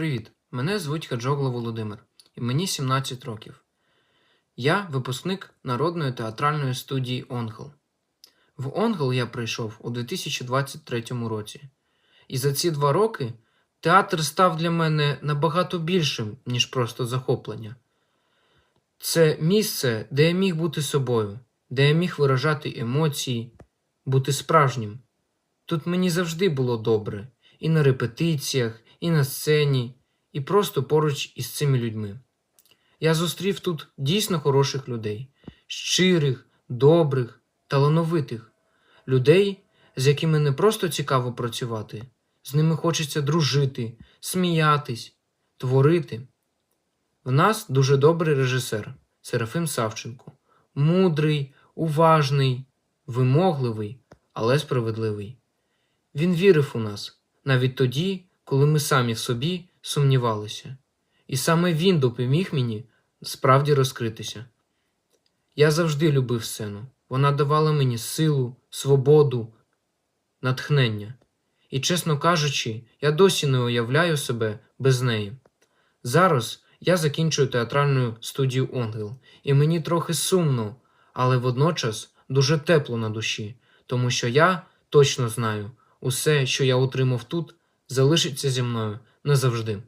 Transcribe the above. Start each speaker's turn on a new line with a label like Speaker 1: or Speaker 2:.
Speaker 1: Привіт! Мене звуть Хаджогла Володимир, і мені 17 років. Я випускник народної театральної студії Онгл. В Онгл я прийшов у 2023 році. І за ці два роки театр став для мене набагато більшим, ніж просто захоплення. Це місце, де я міг бути собою, де я міг виражати емоції, бути справжнім. Тут мені завжди було добре і на репетиціях, і на сцені, і просто поруч із цими людьми. Я зустрів тут дійсно хороших людей, щирих, добрих, талановитих, людей, з якими не просто цікаво працювати, з ними хочеться дружити, сміятись, творити. В нас дуже добрий режисер Серафим Савченко, мудрий, уважний, вимогливий, але справедливий. Він вірив у нас навіть тоді, коли ми самі в собі сумнівалися. І саме він допоміг мені справді розкритися. Я завжди любив сцену. Вона давала мені силу, свободу, натхнення. І, чесно кажучи, я досі не уявляю себе без неї. Зараз я закінчую театральну студію Онгел, і мені трохи сумно, але водночас дуже тепло на душі, тому що я точно знаю, усе, що я отримав тут, залишиться зі мною назавжди.